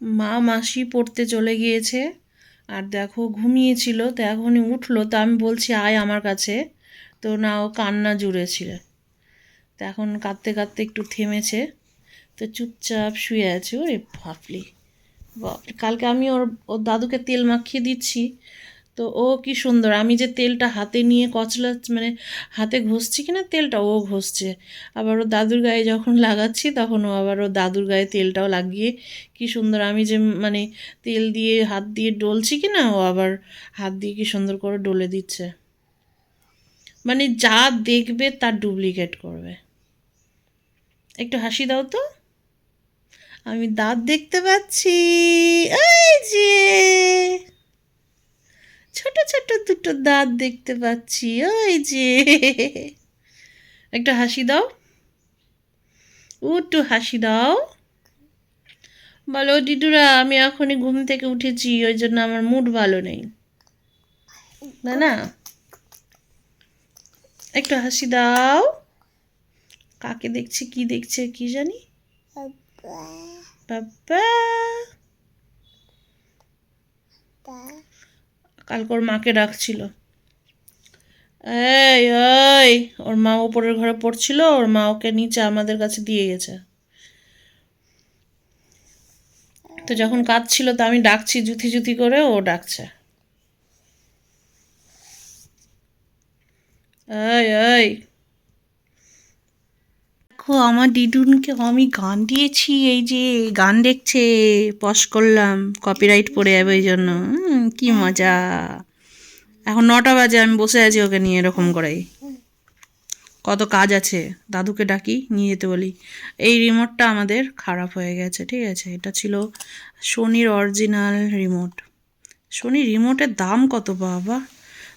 মা মাসি পড়তে চলে গিয়েছে। আর দেখো ঘুমিয়েছিল, তো এখনই উঠল, তো আমি বলছি, আয় আমার কাছে। তো না, ও কান্না জুড়েছিল। তো এখন কাঁদতে কাঁদতে একটু থেমেছে। তো চুপচাপ শুয়ে আছে, ওরে ভাবলি বাপরে, কালকে আমি ওর ওর দাদুকে তেল মাখিয়ে দিচ্ছি। তো ও কি সুন্দর। আমি যে তেলটা হাতে নিয়ে কচলা মানে হাতে ঘষছি কিনা, তেলটা ও ঘষছে। আবার ও দাদুর গায়ে যখন লাগাচ্ছি, তখন ও আবার ও দাদুর গায়ে তেলটাও লাগিয়ে, কি সুন্দর। আমি যে মানে তেল দিয়ে হাত দিয়ে ডলছি কি না ও আবার হাত দিয়ে কি সুন্দর করে ডলে দিচ্ছে। মানে যা দেখবে তার ডুপ্লিকেট করবে। একটু হাসি দাও তো। আমি দাঁত দেখতে পাচ্ছি। এই যে! ছোট ছোট দুটো দাঁত দেখতে পাচ্ছি ওই যে। একটা হাসি দাও। একটু হাসি দাও। বলো ডিডুরা আমি এখনই ঘুম থেকে উঠেছি ওই জন্য আমার মুড ভালো নেই। না না? একটু হাসি দাও। কাকে দেখছে কি দেখছে কি জানি? বাবা। কালকে ওর মাকে ডাকছিল। এই ওই ওর মা ওপরের ঘরে পড়ছিল, ওর মা ওকে নিচে আমাদের কাছে দিয়ে গেছে। তো যখন কাঁদছিল তো আমি ডাকছি জুতি জুতি করে, ও ডাকছে। এই এই দেখো আমার ডিডুনকে আমি গান দিয়েছি এই যে গান দেখছে পশ করলাম কপিরাইট পড়ে যাবে ওই জন্য। কি মজা। এখন নটা বাজে আমি বসে আছি ওকে নিয়ে এরকম করেই। কত কাজ আছে দাদুকে ডাকি নিয়ে যেতে বলি। এই রিমোটটা আমাদের খারাপ হয়ে গেছে ঠিক আছে? এটা ছিল সোনির অরিজিনাল রিমোট সোনি রিমোটের দাম কত বাবা?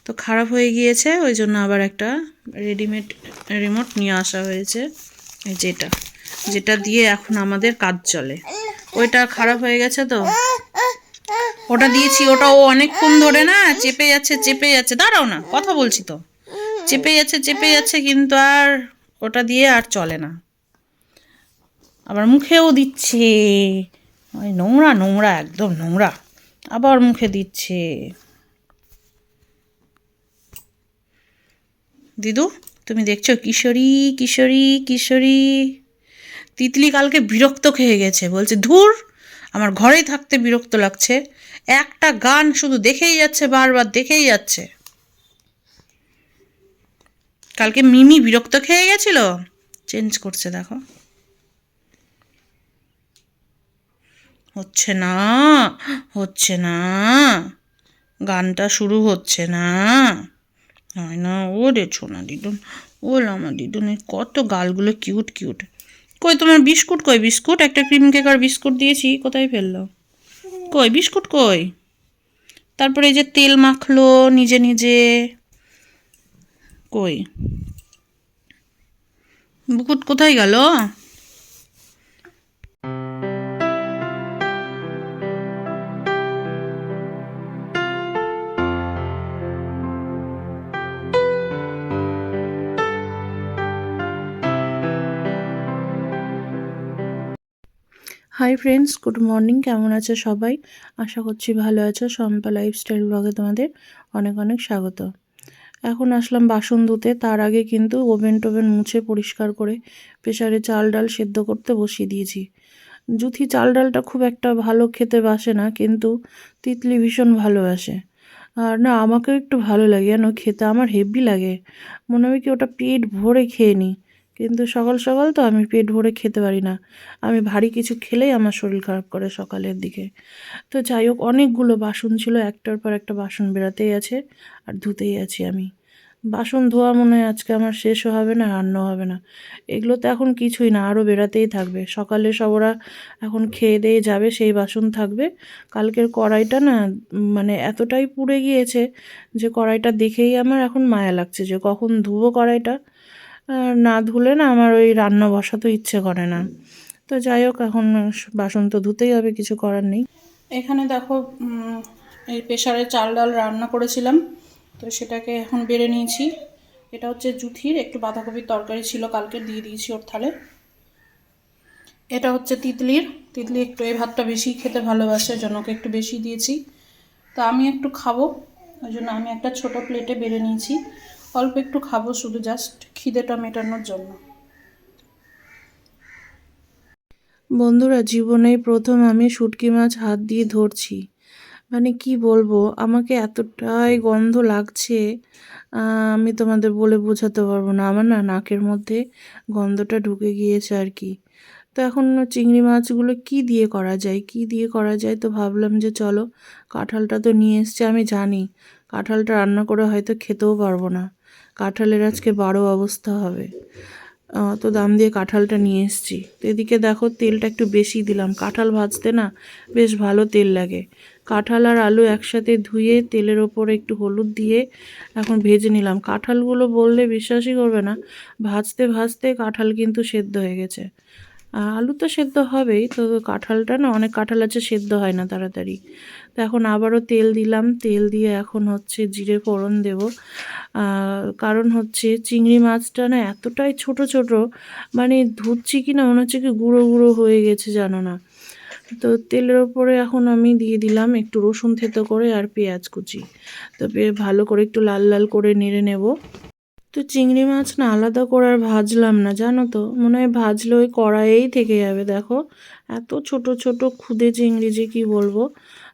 তো খারাপ হয়ে গিয়েছে ওই জন্য আবার একটা রেডিমেড রিমোট নিয়ে আসা হয়েছে। এই যেটা যেটা দিয়ে এখন আমাদের কাজ চলে। ওইটা খারাপ হয়ে গেছে তো? ওটা দিয়েছি, ওটা ও অনেকক্ষণ ধরে না চেপে যাচ্ছে চেপে যাচ্ছে। দাঁড়াও না, কথা বলছি তো। চেপে যাচ্ছে চেপে যাচ্ছে, কিন্তু আর ওটা দিয়ে আর চলে না। আবার মুখেও দিচ্ছে। ওই নোংরা নোংরা, একদম নোংরা। আবার মুখে দিচ্ছে। দিদু? তুমি দেখছ? কিশোরী কিশোরী কিশোরী। তিতলি কালকে বিরক্ত খেয়ে গেছে। বলছে, ধুর, আমার ঘরেই থাকতে বিরক্ত লাগছে। একটা গান শুধু দেখেই যাচ্ছে, বারবার দেখেই যাচ্ছে। কালকে মিমি বিরক্ত খেয়ে গেছিল? চেঞ্জ করছে, দেখো। হচ্ছে না হচ্ছে না। গানটা শুরু হচ্ছে না। হয় না ও ছোনা দিদুন ও আমার দিদুনের কত গালগুলো কিউট কিউট কই তোমার বিস্কুট কই? বিস্কুট? একটা ক্রিম কেক আর বিস্কুট দিয়েছি, কোথায় ফেলল? কই, বিস্কুট কই? তারপরে এই যে তেল মাখলো, নিজে নিজে। কই? বুকুট কোথায় গেল? হাই ফ্রেন্ডস গুড মর্নিং কেমন আছো সবাই? আশা করছি ভালো আছো। শম্পা লাইফস্টাইল ব্লগে তোমাদের অনেক অনেক স্বাগত। এখন আসলাম বাসন ধুতে। তার আগে কিন্তু ওভেন টোভেন মুছে পরিষ্কার করে প্রেশারে চাল ডাল সেদ্ধ করতে বসিয়ে দিয়েছি। জুথি চাল ডালটা খুব একটা ভালো খেতে বাসে না, কিন্তু তিতলি ভীষণ ভালোবাসে আর না, আমাকেও একটু ভালো লাগে। জানো খেতে আমার হেভি লাগে। মনে হয় কি ওটা পেট ভরে খেয়ে নিই কিন্তু সকাল সকাল তো আমি পেট ভরে খেতে পারি না। আমি ভারী কিছু খেলেই আমার শরীর খারাপ করে সকালের দিকে। তো যাই হোক, অনেকগুলো বাসন ছিল, একটার পর একটা বাসন বেরাতেই আছে আর ধুতেই আছি আমি। বাসন ধোয়া মনে হয় আজকে আমার শেষও হবে না রান্নাও হবে না। এগুলো তো এখন কিছুই না, আরও বেরাতেই থাকবে। সকালে সব ওরা এখন খেয়ে দিয়ে যাবে, সেই বাসন থাকবে। কালকের কড়াইটা না মানে এতটাই পুড়ে গিয়েছে যে কড়াইটা দেখেই আমার এখন মায়া লাগছে যে কখন ধুবো কড়াইটা। না ধুলে না আমার ওই রান্না বসাতে ইচ্ছে করে না। তো যাই হোক, এখন বাসন তো ধুতেই হবে, কিছু করার নেই। এখানে দেখো এই প্রেশারে চাল ডাল রান্না করেছিলাম। তো সেটাকে এখন বেড়ে নিয়েছি। এটা হচ্ছে জুথির, একটু বাঁধাকপির তরকারি ছিল, কালকে দিয়ে দিয়েছি ওর থালে। এটা হচ্ছে তিতলির। তিতলি একটু এই ভাতটা বেশি খেতে ভালোবাসে, জন্য ওকে একটু বেশি দিয়েছি। তা আমি একটু খাব, ওই জন্য আমি একটা ছোট প্লেটে বেড়ে নিয়েছি। অল্প একটু খাব শুধু জাস্ট খিদেটা মেটানোর জন্য। বন্ধুরা জীবনেই প্রথম আমি শুটকি মাছ হাত দিয়ে ধরছি। মানে কি বলব, আমাকে এতটাই গন্ধ লাগছে আমি তোমাদের বলে বোঝাতে পারব না। আমার না নাকের মধ্যে গন্ধটা ঢুকে গিয়েছে আর কি। তো এখন চিংড়ি মাছগুলো কি দিয়ে করা যায়? কি দিয়ে করা যায়? তো ভাবলাম যে চলো, কাঁঠালটা তো নিয়ে এসছে, আমি জানি। কাঁঠালটা রান্না করে হয়তো খেতেও পারব না। কাঁঠালের আজকে বারো অবস্থা হবে। তো দাম দিয়ে কাঁঠালটা নিয়ে এসেছি। তো এদিকে দেখো তেলটা একটু বেশি দিলাম। কাঁঠাল ভাজতে না বেশ ভালো তেল লাগে। কাঁঠাল আর আলু একসাথে ধুয়ে তেলের ওপরে একটু হলুদ দিয়ে এখন ভেজে নিলাম। কাঁঠালগুলো বললে বিশ্বাসই করবে না। ভাজতে ভাজতে কাঁঠাল কিন্তু সেদ্ধ হয়ে গেছে। আলু তো সেদ্ধ হবেই, তো কাঁঠালটা না অনেক কাঁঠাল আছে সেদ্ধ হয় না তাড়াতাড়ি। তো এখন আবারও তেল দিলাম। তেল দিয়ে এখন হচ্ছে জিরে ফোড়ন দেব। কারণ হচ্ছে চিংড়ি মাছটা না এতটাই ছোট ছোট মানে ধুচ্ছি কি না মনে হচ্ছে কি গুঁড়ো গুঁড়ো হয়ে গেছে জানো না। তো তেলের ওপরে এখন আমি দিয়ে দিলাম একটু রসুন থেতো করে আর পেঁয়াজ কুচি। তো ভালো করে একটু লাল লাল করে নেড়ে নেব। তো চিংড়ি মাছ না আলাদা করে আর ভাজলাম না, জানো তো? মনে হয় ভাজলে ওই কড়াইয়েই থেকে যাবে, দেখো। এত ছোট ছোট খুদে চিংড়ি যে কি বলব?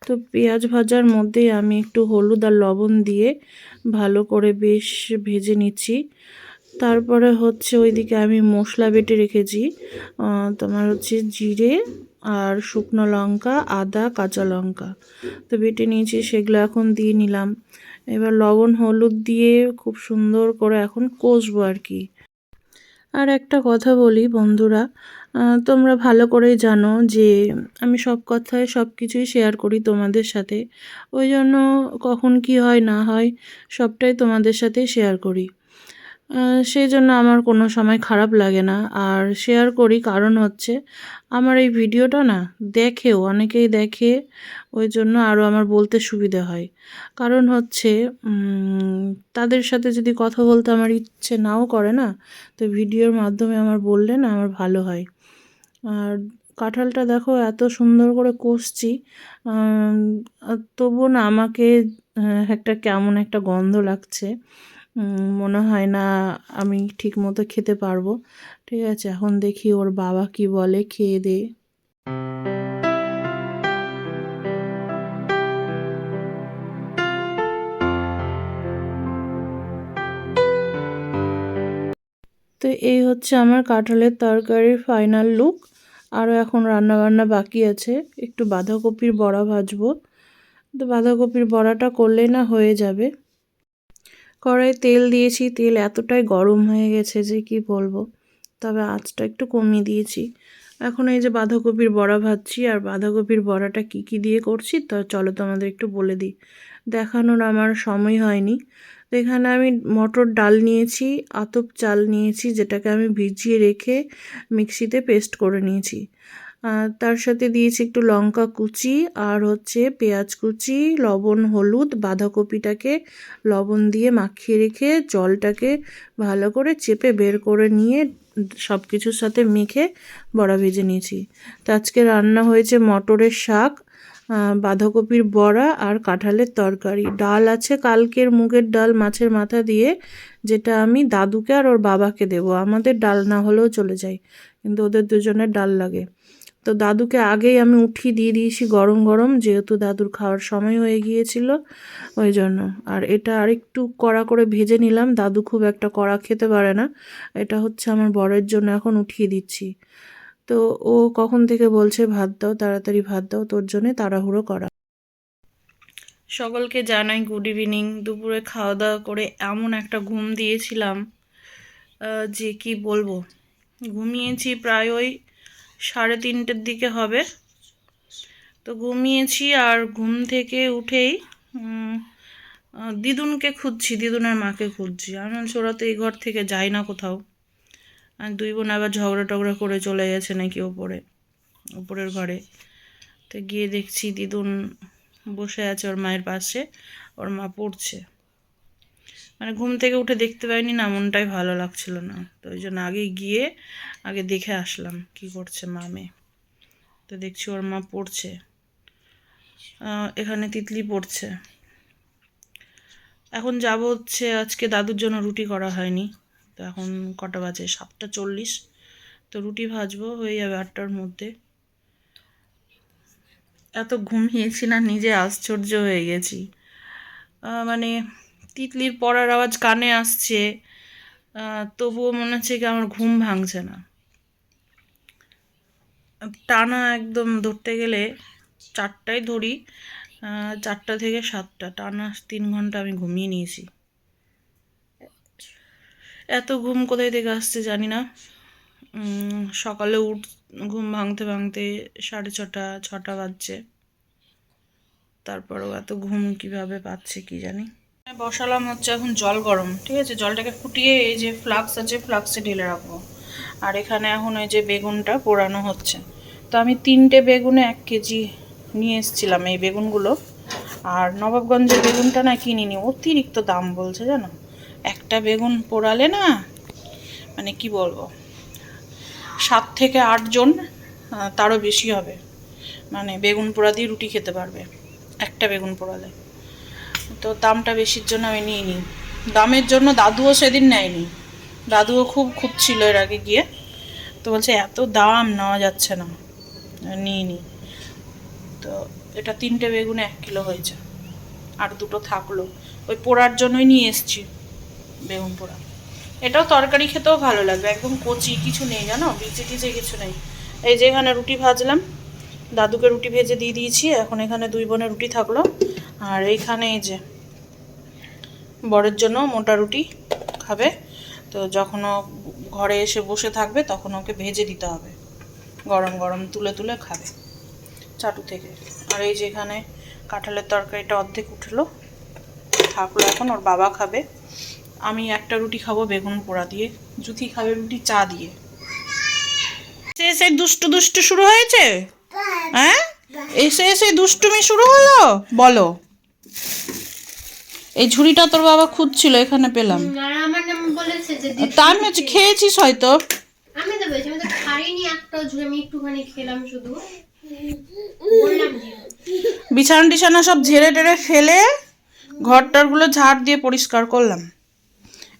তো পেঁয়াজ ভাজার মধ্যেই আমি একটু হলুদ আর লবণ দিয়ে ভালো করে বেশ ভেজে নিচ্ছি। তারপরে হচ্ছে ওইদিকে আমি মশলা বেটে রেখেছি। তোমার হচ্ছে জিরে আর শুকনো লঙ্কা, আদা, কাঁচা লঙ্কা। তো বেটে নিয়েছি, সেগুলো এখন দিয়ে নিলাম। এবার লবণ, হলুদ দিয়ে খুব সুন্দর করে এখন কষবো আর কি। আর একটা কথা বলি বন্ধুরা তোমরা ভালো করেই জানো যে আমি সব কথায় সব কিছুই শেয়ার করি তোমাদের সাথে। ওই জন্য কখন কি হয়, না হয়, সবটাই তোমাদের সাথে শেয়ার করি। সেই জন্য আমার কোনো সময় খারাপ লাগে না। আর শেয়ার করি কারণ হচ্ছে, আমার এই ভিডিওটা না দেখেও, অনেকেই দেখে, ওই জন্য আরও আমার বলতে সুবিধা হয়। কারণ হচ্ছে তাদের সাথে যদি কথা বলতে আমার ইচ্ছে নাও করে না, তো ভিডিওর মাধ্যমে আমার বললে না আমার ভালো হয়। আর কাঁঠালটা দেখো এত সুন্দর করে কষছি তবুও না আমাকে একটা কেমন একটা গন্ধ লাগছে। মনে হয় না আমি ঠিক মতো খেতে পারব। ঠিক আছে, এখন দেখি ওর বাবা কি বলে, খেয়ে দে। তো এই হচ্ছে আমার কাঁঠালের তরকারির ফাইনাল লুক আরও এখন রান্না বান্না বাকি আছে। একটু বাঁধাকপির বড়া ভাজবো। তো বাঁধাকপির বড়াটা করলেই না হয়ে যাবে। কড়াই তেল দিয়েছি। তেল এতটাই গরম হয়ে গেছে যে কি বলব। তবে আঁচটা একটু কমিয়ে দিয়েছি। এখন এই যে বাঁধাকপির বড়া ভাজছি। আর বাঁধাকপির বড়াটা কি কি দিয়ে করছি তো চলো তোমাদের একটু বলে দিই। দেখানোর আমার সময় হয়নি। তো এখানে আমি মটর ডাল নিয়েছি, আতপ চাল নিয়েছি, যেটাকে আমি ভিজিয়ে রেখে মিক্সিতে পেস্ট করে নিয়েছি। তার সাথে দিয়েছি একটু লঙ্কা কুচি আর হচ্ছে পেঁয়াজ কুচি, লবণ, হলুদ, বাঁধাকপিটাকে লবণ দিয়ে মাখিয়ে রেখে জলটাকে ভালো করে চেপে বের করে নিয়ে সব কিছুর সাথে মেখে বড়া ভেজে নিয়েছি। তো আজকে রান্না হয়েছে মটরের শাক বাঁধাকপির বড়া আর কাঁঠালের তরকারি। ডাল আছে কালকের মুগের ডাল মাছের মাথা দিয়ে, যেটা আমি দাদুকে আর ওর বাবাকে দেবো। আমাদের ডাল না হলেও চলে যায়, কিন্তু ওদের দুজনের ডাল লাগে। তো দাদুকে আগেই আমি উঠিয়ে দিয়ে দিয়েছি গরম গরম, যেহেতু দাদুর খাওয়ার সময় হয়ে গিয়েছিল, ওই জন্য। আর এটা আরেকটু কড়া করে ভেজে নিলাম। দাদু খুব একটা কড়া খেতে পারে না। এটা হচ্ছে আমার বরের জন্য এখন উঠিয়ে দিচ্ছি। তো ও কখন থেকে বলছে, ভাত দাও, তাড়াতাড়ি ভাত দাও, তোর জন্যে তাড়াহুড়ো করা। সকলকে জানাই গুড ইভিনিং দুপুরে খাওয়া দাওয়া করে এমন একটা ঘুম দিয়েছিলাম যে কি বলব? ঘুমিয়েছি প্রায় ওই সাড়ে তিনটের দিকে হবে। তো ঘুমিয়েছি আর ঘুম থেকে উঠেই দিদুনকে খুঁজছি, দিদুনের মাকে খুঁজছি। আমি বলছি, ওরা তো এই ঘর থেকে যায় না কোথাও। আর দুই বোন আবার ঝগড়া টগড়া করে চলে গেছে নাকি ওপরে, ওপরের ঘরে। তো গিয়ে দেখছি দিদুন বসে আছে ওর মায়ের পাশে, ওর মা পড়ছে। মানে ঘুম থেকে উঠে দেখতে পাইনি না, মনটাই ভালো লাগছিল না। তো ওই জন্য আগে গিয়ে আগে দেখে আসলাম কি করছে মা মেয়ে। তো দেখছি ওর মা পড়ছে। এখানে তিতলি পড়ছে। এখন যাব হচ্ছে, আজকে দাদুর জন্য রুটি করা হয়নি। তো এখন কটা বাজে? সাতটা চল্লিশ। তো রুটি ভাজবো, হয়ে যাবে আটটার মধ্যে। এত ঘুমিয়েছি না, নিজে আশ্চর্য হয়ে গেছি। মানে তিতলির পড়ার আওয়াজ কানে আসছে। তবুও মনে হচ্ছে কি আমার ঘুম ভাঙছে না। টানা একদম ধরতে গেলে চারটায় ধরি। চারটা থেকে সাতটা। টানা তিন ঘণ্টা আমি ঘুমিয়ে নিয়েছি। এত ঘুম কোথায় থেকে আসছে জানি না। সকালে উঠ, ঘুম ভাঙতে ভাঙতে সাড়ে ছটা ছটা বাজছে। তারপরেও এত ঘুম কীভাবে পাচ্ছে কি জানি। বসালাম হচ্ছে এখন জল গরম, ঠিক আছে? জলটাকে ফুটিয়ে এই যে ফ্লাক্স আছে, ফ্লাক্সে ঢেলে রাখব। আর এখানে এখন ওই যে বেগুনটা পোড়ানো হচ্ছে। তো আমি তিনটে বেগুনে এক কেজি নিয়ে এসেছিলাম এই বেগুনগুলো। আর নবাবগঞ্জের বেগুনটা না কিনিনি, অতিরিক্ত দাম বলছে, জানো? একটা বেগুন পোড়ালে না মানে কি বলব, সাত থেকে আটজন তারও বেশি হবে। মানে বেগুন পোড়া দিয়ে রুটি খেতে পারবে, একটা বেগুন পোড়ালে। তো দামটা বেশির জন্য আমি নিয়ে নিই দামের জন্য দাদুও সেদিন নেয়নি। দাদুও খুব খুব ছিল এর আগে গিয়ে। তো বলছে, এত দাম, নেওয়া যাচ্ছে না। নিয়ে নিই তো এটা তিনটে বেগুনে এক কিলো হয়েছে। আর দুটো থাকল। ওই পোড়ার জন্যই নিয়ে এসছি। বেগুন পোড়া। এটাও তরকারি খেতেও ভালো লাগবে, একদম কচি, কিছু নেই জানো বিচে টিচে কিছু নেই। এই যে এখানে রুটি ভাজলাম, দাদুকে রুটি ভেজে দিয়ে দিয়েছি, এখন এখানে দুই বোনের রুটি থাকল। আর এইখানে এই যে, বরের জন্য মোটা রুটি খাবে, তো যখন ও ঘরে এসে বসে থাকবে, তখন ওকে ভেজে দিতে হবে। গরম গরম তুলে তুলে খাবে, চাটু থেকে। আর এই যে এখানে কাঁঠালের তরকারিটা অর্ধেক উঠল থাকল এখন ওর বাবা খাবে। আমি একটা রুটি খাব বেগুন পোড়া দিয়ে। জুথি খাবে রুটি চা দিয়ে। এসে এসে দুষ্টু দুষ্টু শুরু হয়েছে? হ্যাঁ? এসে এসে দুষ্টুমি শুরু হলো? বলো। এই ঝুড়িটা তোর বাবা খুঁজছিল এখানে পেলাম। আর আমার নাম বলেছে যে দিদি তা আমি হচ্ছে খেয়েছিস হয়তো। আমি তো বলছি আমি তো খাইনি একটাও ঝুড়ে আমি একটুখানি খেলাম শুধু। বিছানা টিছানা সব ঝেড়ে টেড়ে ফেলে ঘরটারগুলো ঝাড় দিয়ে পরিষ্কার করলাম।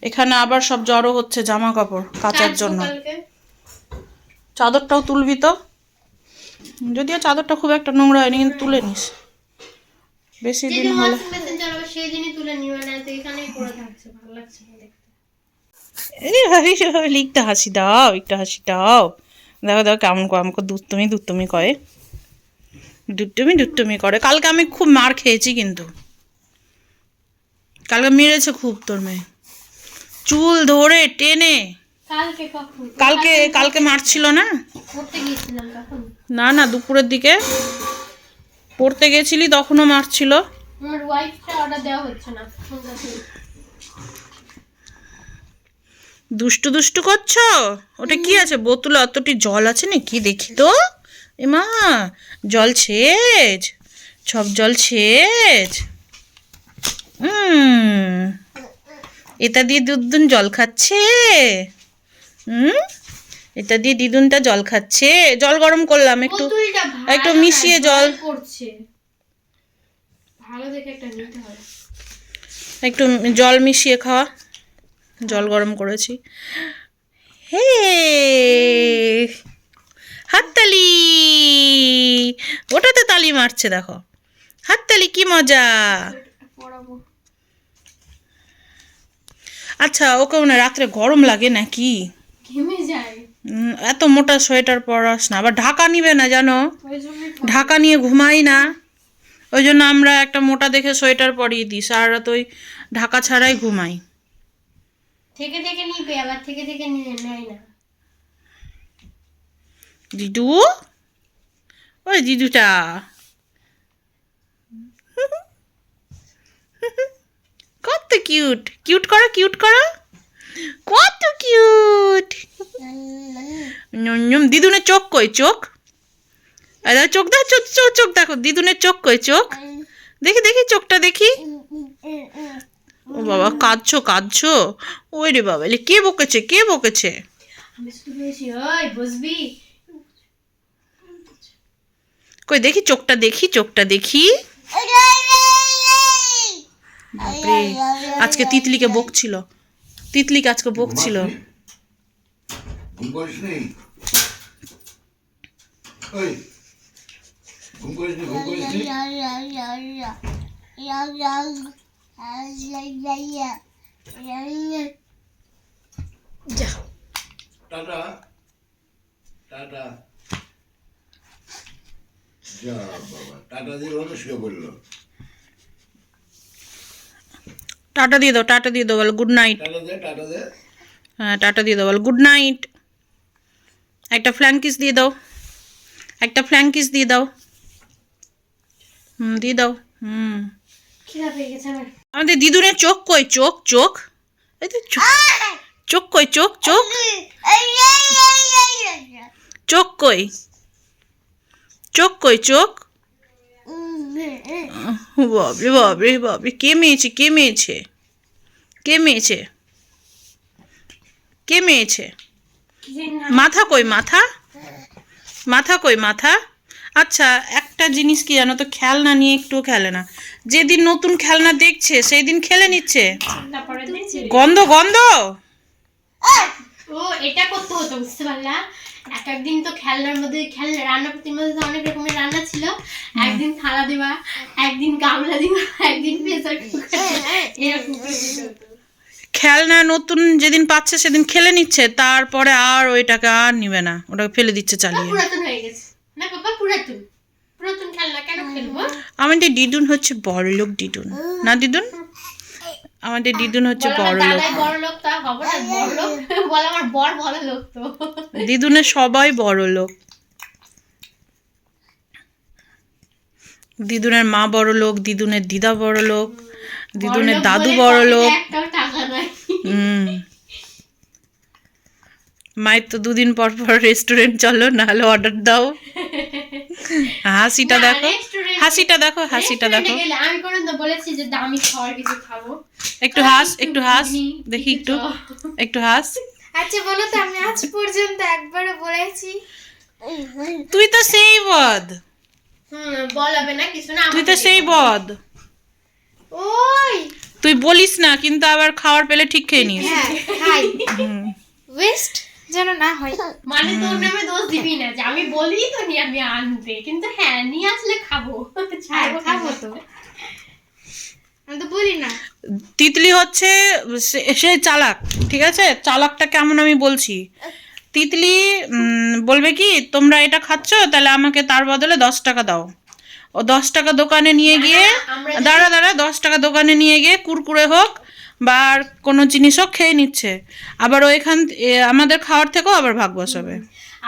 এখানে আবার সব জড়ো হচ্ছে জামা কাপড় কাচার জন্য। চাদরটাও তুলবি তো? যদিও চাদরটা খুব একটা নোংরা হয়নি কিন্তু তুলে নিস। বেশি দিন হলে। ওয়াশিং মেশিন চালাবো সেই দিনই তুলে নিবে না তো এখানেই পড়ে থাকছে ভালো লাগছে না দেখতে। এই হাসি দাও একটু হাসি দাও। দেখো দেখো কেমন করে আমাকে দুত্তমি দুত্তমি করে। দুত্তমি দুত্তমি করে। কালকে আমি খুব মার খেয়েছি কিন্তু। কালকে মেরেছে খুব তোর মেয়ে। চুল ধরে টেনে। কালকে কালকে মারছিল না? না না দুপুরের দিকে। পড়তে গেছিলি তখনও মারছিল। দুষ্টু দুষ্টু করছ? ওটা কি আছে? বোতলে অতটি জল আছে না? কি দেখি তো? এমা জল ছেজ। সব জল ছেজ। হুম এটা দিয়ে দুদিন জল খাচ্ছে। হুম? এটা দিয়ে দিদুনটা জল খাচ্ছে। জল গরম করলাম একটু। একটু মিশিয়ে জল একটা জল মিশিয়ে খাওয়া। জল গরম করেছি। হে! হাততালি! ওটাতে তালি মারছে দেখো। হাততালি কি মজা! পড়াবো। আচ্ছা ওকে মনে রাত্রে গরম লাগে নাকি? এত মোটা সোয়েটার পরাস না আবার ঢাকা নিবে না জানো? ঢাকা নিয়ে ঘুমাই না। ওই জন্য আমরা একটা মোটা দেখে সোয়েটার পরিয়ে দিই সারা রাত ওই ঢাকা ছাড়াই ঘুমাই। থেকে থেকে নিবে আবার থেকে থেকে নিয়ে নেয় না। দিদু? ওই দিদুটা। কিউট কিউট করো কিউট করো। কত কিউট নুম দিদুনের চোখ কই? চোখ? চোখ দেখো চোখ চোখ চোখ দেখো দিদুনের চোখ কই? চোখ? দেখি দেখি চোখটা দেখি। ও বাবা কাঁদছো কাঁদছো? ওই রে বাবা এলে কে বকেছে কে বকেছে? কই দেখি চোখটা দেখি চোখটা দেখি। বাপরে। আজকে তিতলিকে বকছিল তিতলিকে আজকে বকছিল টাটা। টাটা। যা বাবা টাটা দিয়ে শুয়ে পড়ল। টাটা দিয়ে দাও টাটা দিয়ে দাও বলো গুড নাইট টাটা দে টাটা দে। হ্যাঁ টাটা দিয়ে দাও বলো গুড নাইট একটা ফ্ল্যাঙ্কিস দিয়ে দাও একটা ফ্ল্যাঙ্কিস দিয়ে দাও। হুম দিয়ে দাও হুম। আমাদের দিদুনের চোখ কই? চোখ চোখ? এই তো চোখ। চোখ কই? চোখ চোখ? চোখ কই? চোখ কই? চোখ? বাবরে বাবরে বাবরে কে মেয়েছে কে মেয়েছে? কে মেয়েছে? কে মেয়েছে? মাথা কই মাথা? মাথা কই মাথা? আচ্ছা একটা জিনিস কি জানো তো খেলনা নিয়ে একটুও খেলে না। যেদিন নতুন খেলনা দেখছে সেই দিন খেলে নিচ্ছে। গন্ধ গন্ধ? ও এটা করতে হতো বুঝতে পারলা? এক একদিন তো খেলনার মধ্যে খেলনা রান্না প্রতির মধ্যে তো অনেক রকমের রান্না ছিল। একদিন থালা দেওয়া একদিন গামলা দেওয়া একদিন প্রেসার এরকম দিতে। হতো। খেলনা নতুন যেদিন পাচ্ছে সেদিন খেলে নিচ্ছে তারপরে আর ওইটাকে আর নিবে না। ওটাকে ফেলে দিচ্ছে চালিয়ে। পুরাতন হয়ে গেছে। না বাবা পুরাতন। পুরাতন খেলনা কেন খেলব? আমাদের দিদুন হচ্ছে বড়লোক দিদুন। না দিদুন? আমাদের দিদুন হচ্ছে বড় লোক দিদুনের সবাই বড় লোক দিদুনের মা বড় লোক দিদুনের দিদা বড় লোক দিদুনের দাদু বড় লোক হুম। মায়ের তো দুদিন পর পর রেস্টুরেন্ট চলো নাহলে অর্ডার দাও। হাসিটা দেখো। হাসিটা দেখো হাসিটা দেখো। আমি কোনো তো বলেছি যে দামি খাওয়ার কিছু খাব। একটু হাস একটু হাস দেখি একটু একটু হাস। আচ্ছা বলো তো আমি আজ পর্যন্ত একবারও বলেছি। তুই তো সেই বদ। হুম বলাবে না কিছু না তুই তো সেই বদ। ওই! তুই বলিস না কিন্তু আবার খাওয়ার পেলে ঠিক খেয়ে নিস। হ্যাঁ খাই। ওয়েস্ট যেন না হয়। মানে তোর নামে দোষ দিবি না যে আমি বলি তো নি আমি আনতে কিন্তু হ্যাঁ নিয়ে খাব হ্যাঁ ছাড়বো খাব তো। আমি তো বলি না। তিতলি হচ্ছে সে চালাক ঠিক আছে? চালাকটা কেমন আমি বলছি? তিতলি বলবে কি তোমরা এটা খাচ্ছ তাহলে আমাকে তার বদলে দশ টাকা দাও। ও দশ টাকা দোকানে নিয়ে গিয়ে দাঁড়া দাঁড়া দশ টাকা দোকানে নিয়ে গিয়ে কুরকুরে হোক বা আর কোনো জিনিস হোক খেয়ে নিচ্ছে। আবার ওইখান আমাদের খাওয়ার থেকেও আবার ভাগ বসাবে।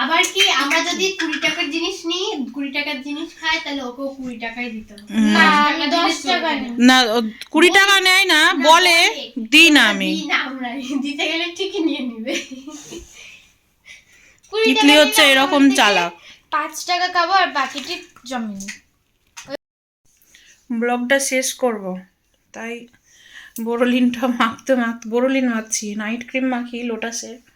আবার কি আমরা যদি কুড়ি টাকার জিনিস নিই কুড়ি টাকার জিনিস খাই তাহলে ওকেও কুড়ি টাকাই দিতে হবে। না। কুড়ি টাকা নেয় না বলে দিই না আমি। না দিতে গেলে ঠিকই নিয়ে নিবে। টাকা হচ্ছে এরকম চালাক পাঁচ টাকা খাব আর বাকিটি জমিনি ব্লগটা শেষ করব। তাই বোরোলিনটা মাখতে মাখতে বোরোলিন মাখছি নাইট ক্রিম মাখি লোটাসে আহ,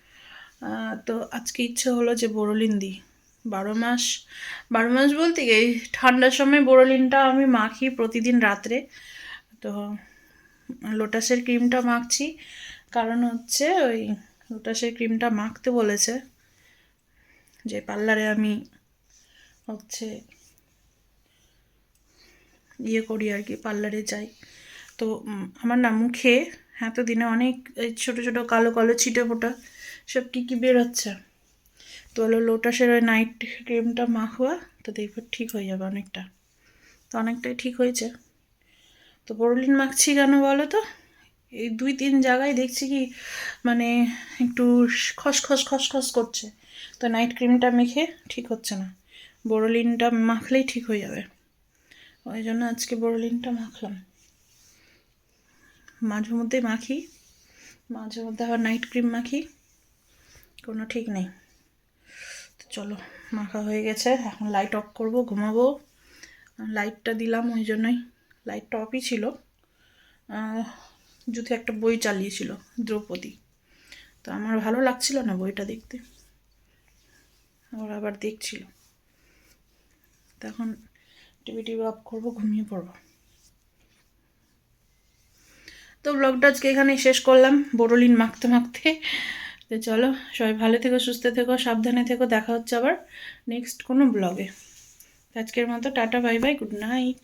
তো আজকে ইচ্ছে হলো যে বোরোলিন দিই। বারো মাস বারো মাস বলতে এই ঠান্ডার সময় বোরোলিনটা আমি মাখি প্রতিদিন রাত্রে। তো লোটাসের ক্রিমটা মাখছি, কারণ হচ্ছে ওই লোটাসের ক্রিমটা মাখতে বলেছে যে পার্লারে আমি হচ্ছে ইয়ে করি আর কি, পার্লারে যাই। তো আমার না মুখে এতদিনে অনেক এই ছোটো ছোটো কালো কালো ছিটে ফোটা সব কী কী বেরোচ্ছে? তো হলো লোটাসের ওই নাইট ক্রিমটা মাখোয়া, তো দেখবে ঠিক হয়ে যাবে অনেকটা। তো অনেকটাই ঠিক হয়েছে। তো বোরলিন মাখছি কেন বলো তো? এই দুই তিন জায়গায় দেখছি কি মানে একটু খসখস খসখস করছে। তো নাইট ক্রিমটা মেখে ঠিক হচ্ছে না। বোরোলিনটা মাখলেই ঠিক হয়ে যাবে। ওই জন্য আজকে বোরোলিনটা মাখলাম। মাঝে মধ্যে মাখি মাঝে মধ্যে আবার নাইট ক্রিম মাখি। কোনো ঠিক নেই। চলো, মাখা হয়ে গেছে, এখন লাইট অফ করব, ঘুমাবো। লাইটটা দিলাম ওই জন্যই। লাইটটা অফই ছিল। জুথে একটা বই চালিয়েছিল, দ্রৌপদী। তো আমার ভালো লাগছিল না বইটা দেখতে। ওরা আবার দেখছিল। তখন টিভি টিভি অফ করব, ঘুমিয়ে পড়ব। তো ব্লগটা আজকে এখানেই শেষ করলাম। বোরোলিন মাখতে মাখতে তো চলো, সবাই ভালো থেকো, সুস্থ থেকো, সাবধানে থেকো, দেখা হচ্ছে আবার নেক্সট কোনো ব্লগে আজকের মতো tata bye bye good night